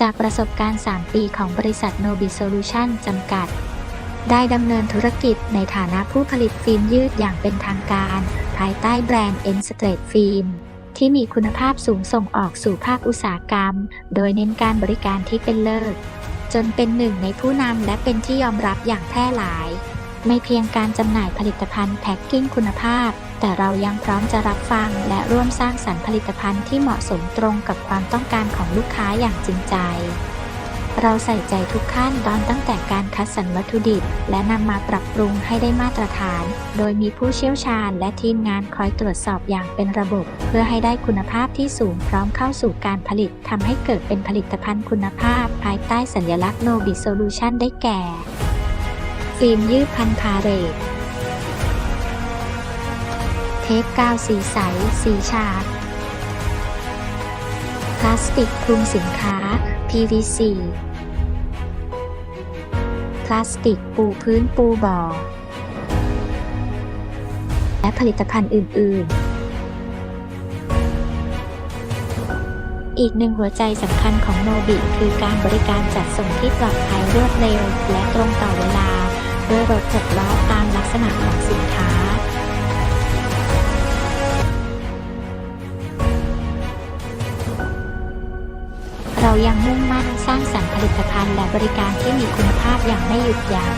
จากประสบการณ์ 3 ปีของบริษัท Nobi Solution จำกัด ได้ดำเนินธุรกิจในฐานะผู้ผลิตฟิล์มยืดอย่างเป็นทางการ ภายใต้แบรนด์ e n s t r a t Film ที่มีคุณภาพสูงส่งออกสู่ภาคอุตสาหกรรม โดยเน้นการบริการที่เป็นเลิศจนเป็นหนึ่งในผู้นำและเป็นที่ยอมรับอย่างแพร่หลาย ไม่เพียงการจำหน่ายผลิตภัณฑ์แพ็กกิ้งคุณภาพ แต่เรายังพร้อมจะรับฟัง และร่วมสร้างสรรค์ผลิตภัณฑ์ที่เหมาะสมตรงกับความต้องการของลูกค้าอย่างจริงใจ เราใส่ใจทุกขั้นตอนตั้งแต่การคัดสรรวัตถุดิบ และนำมาปรับปรุงให้ได้มาตรฐาน โดยมีผู้เชี่ยวชาญ และทีมงานคอยตรวจสอบอย่างเป็นระบบ เพื่อให้ได้คุณภาพที่สูงพร้อมเข้าสู่การผลิตทำให้เกิดเป็นผลิตภัณฑ์คุณภาพ ภายใต้สัญลักษณ์ Nobi Solution ได้แก่ ฟิล์มยืดพันพาเรตเทปกาวสีใส สีฉาดพลาสติกคลุมสินค้า PVC พลาสติกปูพื้นปูบ่อ และผลิตภัณฑ์อื่น ๆ อีกหนึ่งหัวใจสำคัญของโนบิคือการบริการจัดส่งที่ปลอดภัยรวดเร็ว และตรงต่อเวลา ด้วยรถหกล้อตามลักษณะของสินค้า เรายังมุ่งมั่นสร้างสรรค์ผลิตภัณฑ์และบริการที่มีคุณภาพอย่างไม่หยุดยัง้ง